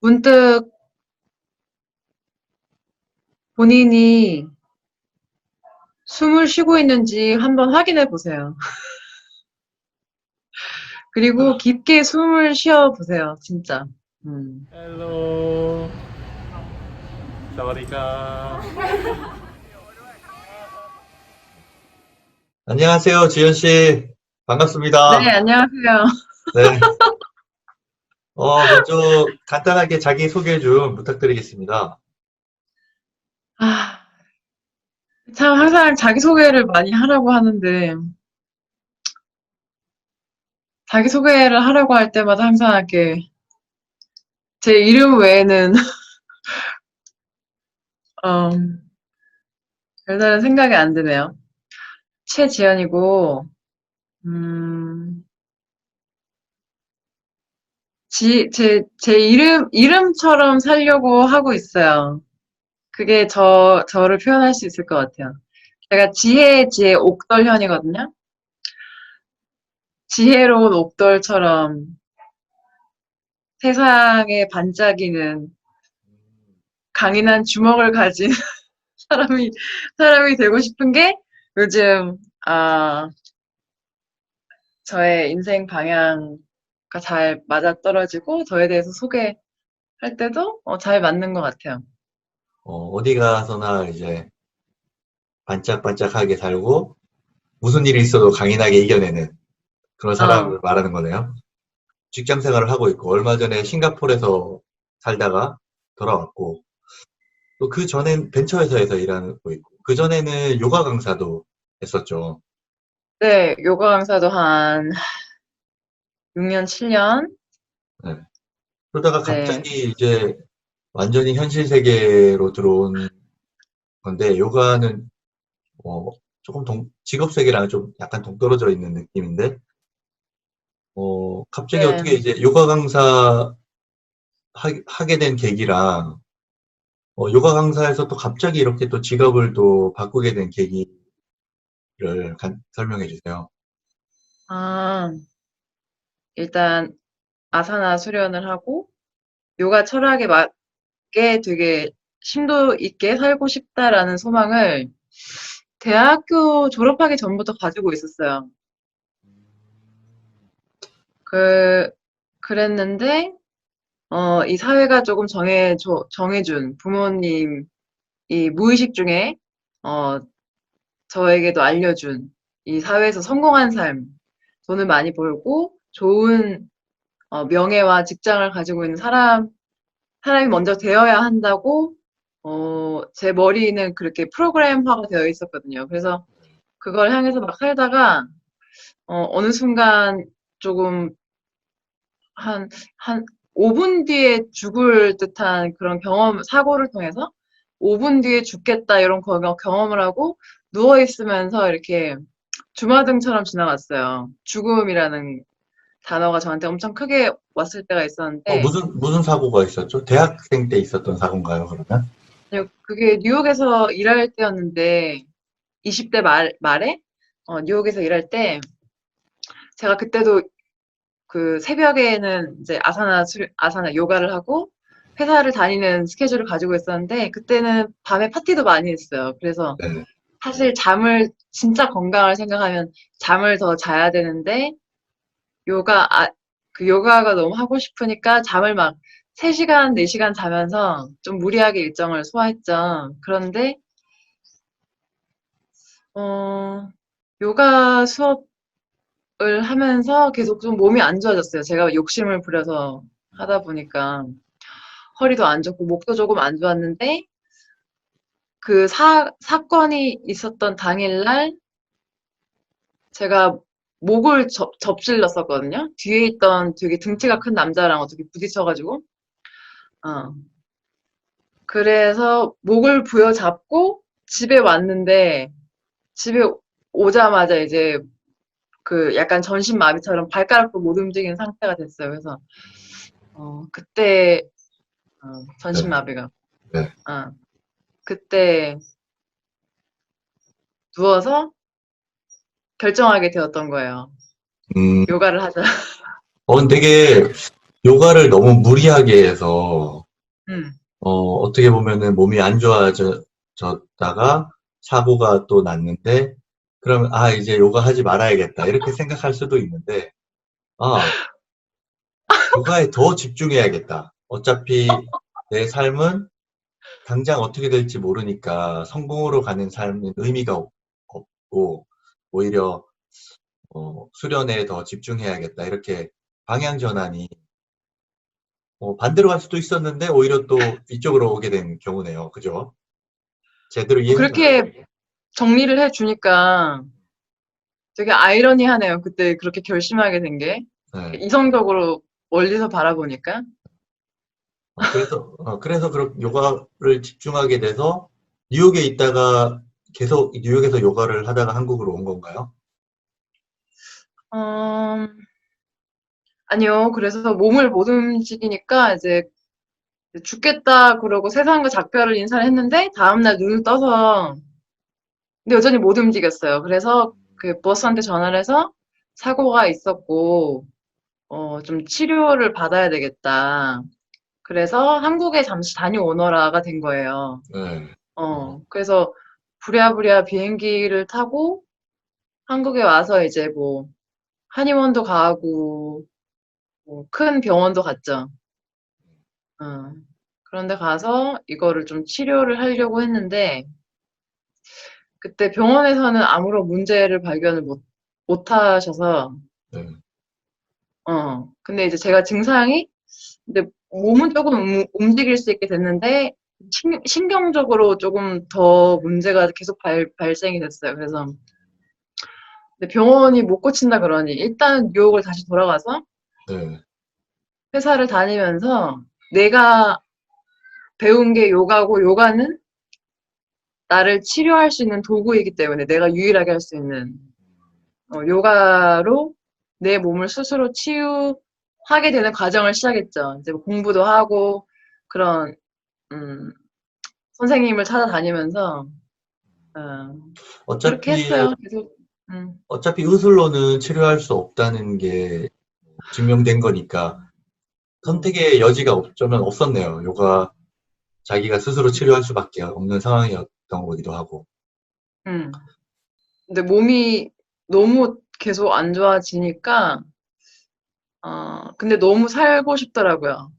문득 본인이 숨을 쉬고 있는지 한번 확인해 보세요. 그리고 깊게 숨을 쉬어 보세요, 진짜. 음. 헬로. 사와디카. 안녕하세요, 지현 씨. 반갑습니다. 네, 안녕하세요. 네. 어, 먼저 간단하게 자기 소개 좀 부탁드리겠습니다. 아, 참 항상 자기소개를 많이 하라고 하는데, 자기소개를 하라고 할 때마다 항상 이렇게, 제 이름 외에는, 어, 별다른 생각이 안 드네요. 최지연이고, 음, 지, 제, 제 이름, 이름처럼 살려고 하고 있어요. 그게 저, 저를 표현할 수 있을 것 같아요. 제가 지혜, 지혜, 옥돌현이거든요. 지혜로운 옥돌처럼 세상에 반짝이는 강인한 주먹을 가진 사람이, 사람이 되고 싶은 게 요즘, 아, 저의 인생 방향과 잘 맞아떨어지고 저에 대해서 소개할 때도 어, 잘 맞는 것 같아요. 어, 어디 가서나 이제 반짝반짝하게 살고 무슨 일이 있어도 강인하게 이겨내는 그런 사람을 말하는 거네요. 직장 생활을 하고 있고 얼마 전에 싱가포르에서 살다가 돌아왔고 또 그 전엔 벤처 회사에서 일하고 있고 그 전에는 요가 강사도 했었죠. 네, 요가 강사도 한 6년, 7년? 그러다가 네. 갑자기 이제 완전히 현실 세계로 들어온 건데 요가는 어, 조금 동, 직업 세계랑 좀 약간 동떨어져 있는 느낌인데 어, 갑자기 네. 어떻게 이제 요가 강사 하, 하게 된 계기랑 어, 요가 강사에서 또 갑자기 이렇게 또 직업을 또 바꾸게 된 계기를 간- 설명해 주세요. 아, 일단 아사나 수련을 하고 요가 철학에 맞게 되게 심도 있게 살고 싶다라는 소망을 대학교 졸업하기 전부터 가지고 있었어요. 그, 그랬는데, 어, 이 사회가 조금 정해줘, 정해준 부모님, 이 무의식 중에, 어, 저에게도 알려준 이 사회에서 성공한 삶, 돈을 많이 벌고 좋은 어, 명예와 직장을 가지고 있는 사람, 사람이 먼저 되어야 한다고, 어, 제 머리는 그렇게 프로그램화가 되어 있었거든요. 그래서 그걸 향해서 막 살다가, 어, 어느 순간 조금 한, 한 5분 뒤에 죽을 듯한 그런 경험, 사고를 통해서 5분 뒤에 죽겠다 이런 거- 경험을 하고 누워있으면서 이렇게 주마등처럼 지나갔어요. 죽음이라는 단어가 저한테 엄청 크게 왔을 때가 있었는데, 어, 무슨 무슨 사고가 있었죠? 대학생 때 있었던 사고인가요, 그러면? 아니요, 그게 뉴욕에서 일할 때였는데, 20대 말, 말에, 어, 뉴욕에서 일할 때, 제가 그때도 그 새벽에는 이제 아사나, 수, 아사나 요가를 하고, 회사를 다니는 스케줄을 가지고 있었는데, 그때는 밤에 파티도 많이 했어요. 그래서 네. 사실 잠을, 진짜 건강을 생각하면 잠을 더 자야 되는데, 요가, 아, 그 요가가 너무 하고 싶으니까 잠을 막 3시간, 4시간 자면서 좀 무리하게 일정을 소화했죠. 그런데, 어, 요가 수업을 하면서 계속 좀 몸이 안 좋아졌어요. 제가 욕심을 부려서 하다 보니까 허리도 안 좋고 목도 조금 안 좋았는데, 그 사, 사건이 있었던 당일날 제가 목을 접, 접질렀었거든요. 뒤에 있던 되게 등치가 큰 남자랑 어떻게 부딪혀가지고. 어. 그래서 목을 부여잡고 집에 왔는데, 집에 오자마자 이제 그 약간 전신 마비처럼 발가락도 못 움직이는 상태가 됐어요. 그래서, 어, 그때, 어, 전신 마비가. 네. 어, 그때 누워서 결정하게 되었던 거예요. 음, 요가를 하자. 어, 되게 요가를 너무 무리하게 해서 음, 어, 어떻게 보면은 몸이 안 좋아졌다가 사고가 또 났는데, 그러면, 아, 이제 요가 하지 말아야겠다. 이렇게 생각할 수도 있는데, 아, 요가에 더 집중해야겠다. 어차피 내 삶은 당장 어떻게 될지 모르니까 성공으로 가는 삶은 의미가 없- 없고, 오히려, 어, 수련에 더 집중해야겠다. 이렇게 방향 전환이 어, 반대로 갈 수도 있었는데 오히려 또 이쪽으로 오게 된 경우네요. 그죠? 제대로 이해 그렇게 정리를 해 주니까 되게 아이러니하네요. 그때 그렇게 결심하게 된 게. 네. 이성적으로 멀리서 바라보니까. 어, 그래서 어, 그래서 그렇게 요가를 집중하게 돼서 뉴욕에 있다가 계속 뉴욕에서 요가를 하다가 한국으로 온 건가요? 음, 아니요. 그래서 몸을 못 움직이니까 이제 죽겠다 그러고 세상과 작별을 인사를 했는데 다음날 눈을 떠서 근데 여전히 못 움직였어요. 그래서 그 버스한테 전화를 해서 사고가 있었고 어, 좀 치료를 받아야 되겠다. 그래서 한국에 잠시 다녀오너라가 된 거예요. 네. 어, 그래서 부랴부랴 비행기를 타고 한국에 와서 이제 뭐 한의원도 가고 뭐 큰 병원도 갔죠. 어, 그런데 가서 이거를 좀 치료를 하려고 했는데 그때 병원에서는 아무런 문제를 발견을 못, 못 하셔서 네. 어, 근데 이제 제가 증상이 근데 몸은 조금 움- 움직일 수 있게 됐는데 신, 신경적으로 조금 더 문제가 계속 발, 발생이 됐어요. 그래서 근데 병원이 못 고친다 그러니 일단 뉴욕을 다시 돌아가서 네. 회사를 다니면서 내가 배운 게 요가고 요가는 나를 치료할 수 있는 도구이기 때문에 내가 유일하게 할 수 있는 어, 요가로 내 몸을 스스로 치유하게 되는 과정을 시작했죠. 이제 뭐 공부도 하고 그런 음, 선생님을 찾아다니면서 어, 어차피 그렇게 했어요. 계속 음, 어차피 의술로는 치료할 수 없다는 게 증명된 거니까 선택의 여지가 어쩌면 없었네요. 요가 자기가 스스로 치료할 수밖에 없는 상황이었던 거기도 하고. 음. 근데 몸이 너무 계속 안 좋아지니까 어, 근데 너무 살고 싶더라고요.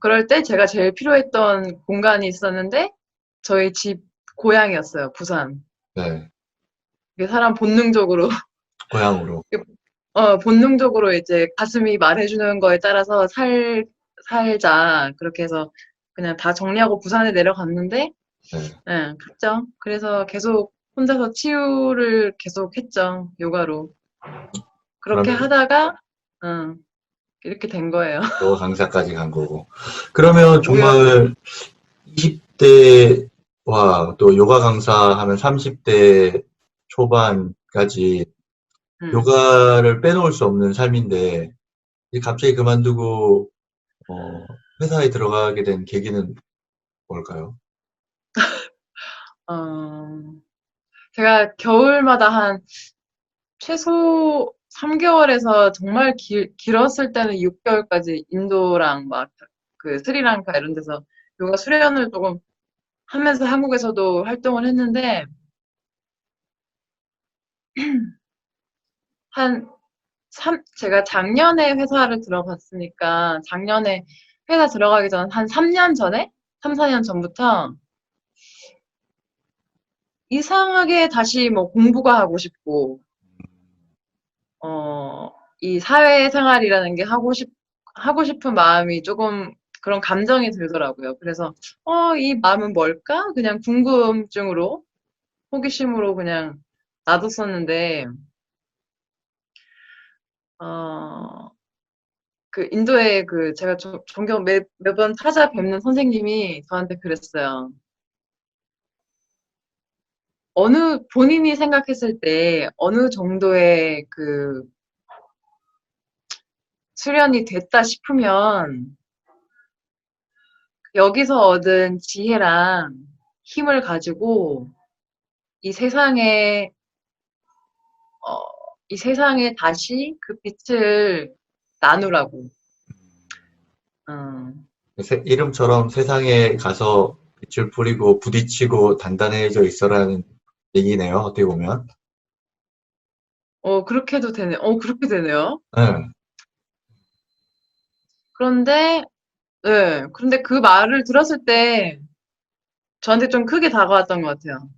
그럴 때 제가 제일 필요했던 공간이 있었는데 저희 집 고향이었어요. 부산. 네. 사람 본능적으로 고향으로. 어, 본능적으로 이제 가슴이 말해주는 거에 따라서 살 살자 그렇게 해서 그냥 다 정리하고 부산에 내려갔는데 네. 예, 갔죠. 그래서 계속 혼자서 치유를 계속 했죠. 요가로. 그렇게 그러면- 하다가 응, 이렇게 된 거예요. 요가 강사까지 간 거고. 그러면 정말 20대와 또 요가 강사 하면 30대 초반까지 음. 요가를 빼놓을 수 없는 삶인데 갑자기 그만두고 어, 회사에 들어가게 된 계기는 뭘까요? 어, 제가 겨울마다 한 최소 3개월에서 정말 길, 길었을 때는 6개월까지 인도랑 막 그 스리랑카 이런 데서 요가 수련을 조금 하면서 한국에서도 활동을 했는데 한 3, 제가 작년에 회사를 들어갔으니까 작년에 회사 들어가기 전 한 3년 전에? 3, 4년 전부터 이상하게 다시 뭐 공부가 하고 싶고 어, 이 사회생활이라는 게 하고 싶, 하고 싶은 마음이 조금 그런 감정이 들더라고요. 그래서, 어, 이 마음은 뭘까? 그냥 궁금증으로, 호기심으로 그냥 놔뒀었는데, 어, 그 인도의 그 제가 조- 종종 매, 매번 찾아뵙는 선생님이 저한테 그랬어요. 어느, 본인이 생각했을 때 어느 정도의 그 수련이 됐다 싶으면 여기서 얻은 지혜랑 힘을 가지고 이 세상에, 어, 이 세상에 다시 그 빛을 나누라고. 어, 세- 이름처럼 세상에 가서 빛을 뿌리고 부딪히고 단단해져 있어라는 얘기네요. 어떻게 보면. 어, 그렇게도 되네. 어, 그렇게 되네요. 네. 그런데, 네, 그런데 그 말을 들었을 때 저한테 좀 크게 다가왔던 것 같아요.